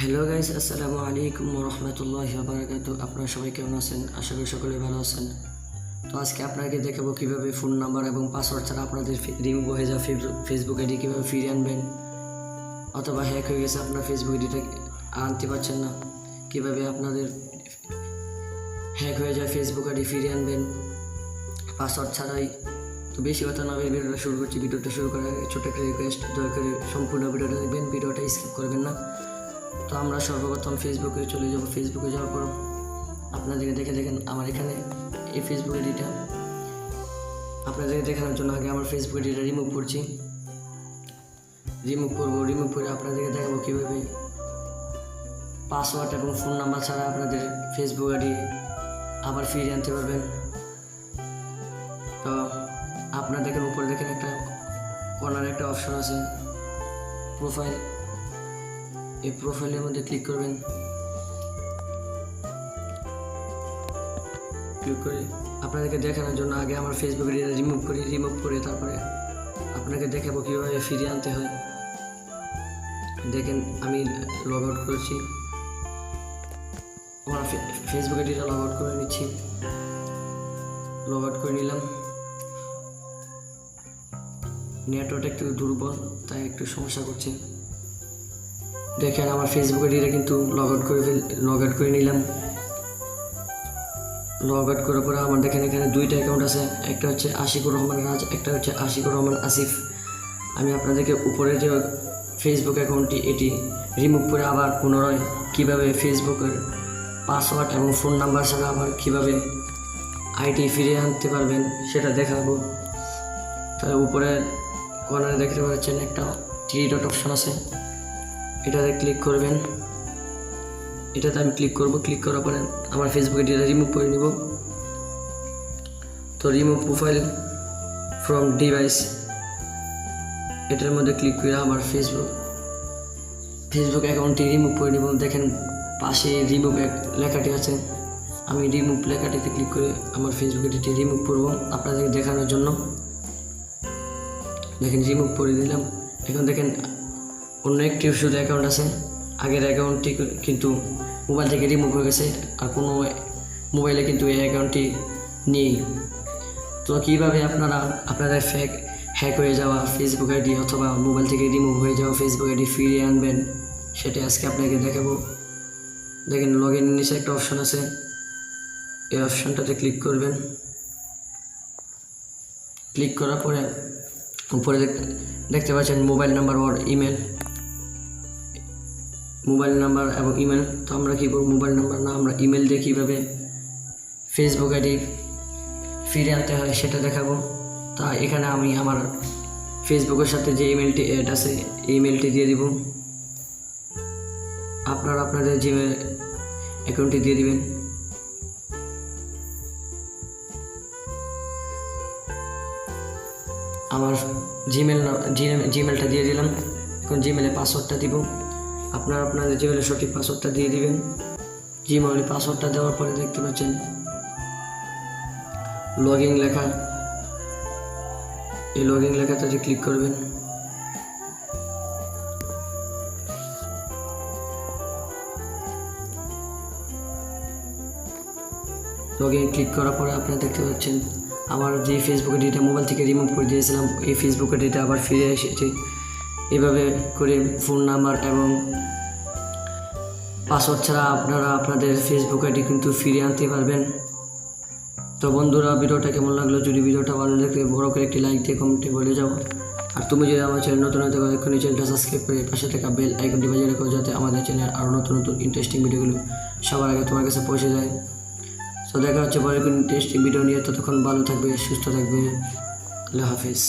Hello guys আসসালামু আলাইকুম রহমতুল্লাহ বারাকাত আপনারা সবাই কেমন আছেন? আশা করি সকলে ভালো আছেন। তো আজকে আপনাকে দেখাবো কীভাবে ফোন নাম্বার এবং পাসওয়ার্ড ছাড়া আপনাদের রিমুভ হয়ে যাওয়া ফেসবুক আইডি কীভাবে ফিরিয়ে আনবেন অথবা হ্যাক হয়ে গেছে আপনার ফেসবুক আইডিটা আনতে পারছেন না, কীভাবে আপনাদের হ্যাক হয়ে যায় ফেসবুক আইডি ফিরিয়ে আনবেন পাসওয়ার্ড ছাড়াই। তো বেশি কথা না বলে ভিডিওটা শুরু করছি। ভিডিওটা শুরু করার ছোটো একটা রিকোয়েস্ট দয়া করে সম্পূর্ণ ভিডিওটা দেখবেন। ভিডিওটা স্কিপ করবেন না। তো আমরা সর্বপ্রথম ফেসবুকে চলে যাব। ফেসবুকে যাওয়ার পর আপনাদেরকে দেখে দেখেন আমার এখানে এই ফেসবুক আইডিটা আপনাদেরকে দেখানোর জন্য আগে আমার ফেসবুক আইডিটা রিমুভ করছি। রিমুভ করব রিমুভ করে আপনাদেরকে দেখাবো কীভাবে পাসওয়ার্ড এবং ফোন নাম্বার ছাড়া আপনাদের ফেসবুক আইডি আবার ফিরিয়ে আনতে পারবেন। তো আপনার দেখেন উপরে দেখেন একটা কর্নারে একটা অপশন আছে প্রোফাইল এই প্রোফাইলের মধ্যে ক্লিক করবেন। ক্লিক করে আপনাদেরকে দেখানোর জন্য আগে আমার ফেসবুক রিমুভ করি রিমুভ করে তারপরে আপনাকে দেখাবো কীভাবে ফিরিয়ে আনতে হয়। দেখেন, আমি লগ আউট করেছি। আমার ফেসবুক আইডিটা লগ আউট করে নিচ্ছি। লগ আউট করে নিলাম। নেটওয়ার্ক একটু দুর্বল, তাই একটু সমস্যা করছে। দেখেন আমার ফেসবুক আইডিটা কিন্তু লগ আউট করে লগ আউট করে নিলাম। লগ আউট করার পরে আমার দেখেন এখানে দুইটা অ্যাকাউন্ট আছে। একটা হচ্ছে আশিকুর রহমান রাজ, একটা হচ্ছে আশিকুর রহমান আসিফ। আমি আপনাদেরকে উপরে যে ফেসবুক অ্যাকাউন্টটি এটি রিমুভ করে আবার পুনরায় কীভাবে ফেসবুকের পাসওয়ার্ড এবং ফোন নাম্বার ছাড়া আবার কীভাবে আইডি ফিরিয়ে আনতে পারবেন, সেটা দেখাবো। তাহলে উপরে কর্নারে দেখতে পাচ্ছেন একটা থ্রি ডট অপশন আছে। এটাতে ক্লিক করবেন। এটাতে আমি ক্লিক করব। ক্লিক করার পরে আমার ফেসবুক আইডিটা রিমুভ করে নিব। তো রিমুভ প্রোফাইল ফ্রম ডিভাইস এটার মধ্যে ক্লিক করে আমার ফেসবুক ফেসবুক অ্যাকাউন্টটি রিমুভ করে নিব। দেখেন পাশে রিমুভ লেখাটি আছে। আমি রিমুভ লেখাটিতে ক্লিক করে আমার ফেসবুক আইডিটি রিমুভ করব আপনাদেরকে দেখানোর জন্য। দেখেন রিমুভ করে দিলাম। এখন দেখেন অন্য একটি শুধু অ্যাকাউন্ট আছে। আগের অ্যাকাউন্টটি কিন্তু মোবাইল থেকে রিমুভ হয়ে গেছে আর কোনো মোবাইলে কিন্তু এই অ্যাকাউন্টটি নেই। তো কীভাবে আপনারা আপনাদের ফেক হ্যাক হয়ে যাওয়া ফেসবুক আইডি অথবা মোবাইল থেকে রিমুভ হয়ে যাওয়া ফেসবুক আইডি ফিরিয়ে আনবেন সেটা আজকে আপনাকে দেখাবো। দেখেন লগ ইন নিচে একটা অপশন আছে। এই অপশনটাতে ক্লিক করবেন। ক্লিক করার পরে উপরে দেখতে পাচ্ছেন mobile number or email mobile number এবং ইমেল। তো আমরা কী করব? মোবাইল নাম্বার না, আমরা ইমেল দিয়ে কীভাবে ফেসবুক আইডি ফিরে আনতে হয় সেটা দেখাবো। তা এখানে আমি আমার ফেসবুকের সাথে যে ইমেলটি অ্যাড আছে ইমেলটি দিয়ে দিব। আপনারা আপনাদের জিমেল অ্যাকাউন্টটি দিয়ে দিবেন। আমার জিমেল জিমেলটা দিয়ে দিলাম। এখন জিমেলে পাসওয়ার্ডটা দিব। আপনারা আপনাদের জিমেলের সঠিক পাসওয়ার্ডটা দিয়ে দিবেন। জিমেলে পাসওয়ার্ডটা দেওয়ার পরে দেখতে পাচ্ছেন লগ ইন লেখা। এই লগ ইন লেখাটাতে ক্লিক করবেন। লগ ইন ক্লিক করার পরে আপনারা দেখতে পাচ্ছেন, আমার যে ফেসবুক আইডিটা মোবাইল থেকে রিমুভ করে দিয়েছিলাম, এই ফেসবুক আইডিটা আবার ফিরে এসেছে। এভাবে করে ফোন নাম্বার এবং পাসওয়ার্ড ছাড়া আপনারা আপনাদের ফেসবুক আইডি কিন্তু ফিরে আনতে পারবেন। তো বন্ধুরা, ভিডিওটা কেমন লাগল? যদি ভিডিওটা ভালো লাগলে বড় করে একটি লাইক দিয়ে কমেন্টে বলে যাও। আর তুমি যদি আমার চ্যানেল নতুন হতে পারো এক্ষুনি চ্যানেলটা সাবস্ক্রাইব করে পাশে থাকা বেল আইকনটি বাজিয়ে রাখো, যাতে আমাদের চ্যানেল আরও নতুন নতুন ইন্টারেস্টিং ভিডিওগুলো সবার আগে তোমার কাছে পৌঁছে যায়। তো দেখা হচ্ছে পরে কোনো ইন্টারেস্টিং ভিডিও নিয়ে। ততক্ষণ ভালো থাকবে, সুস্থ থাকবে। আল্লাহ হাফিজ।